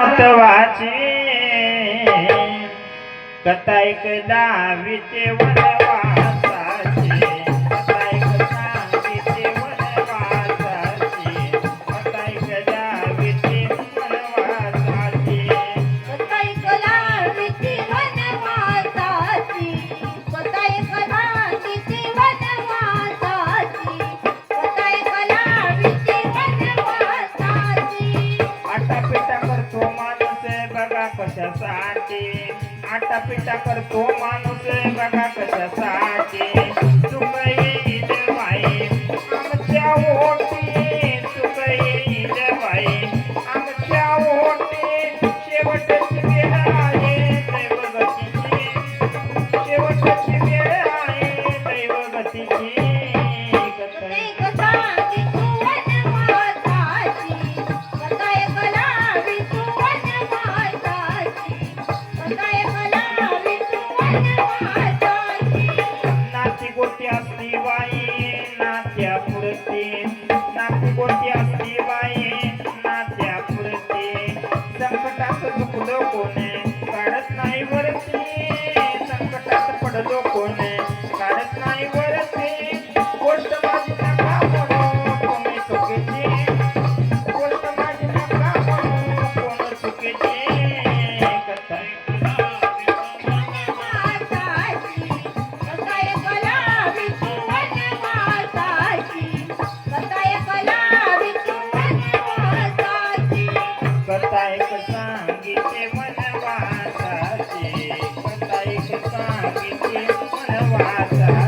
महत्वाची. वनवासाची. कथायक दाविते वनवासाची. वनवासाची. स्वतःला विधी वनवासाची. आटापिटा करतो. माणूस बघा कशासाठी? आटापिटा करतो माणूस बघा कशासाठी. Thank you. வாசா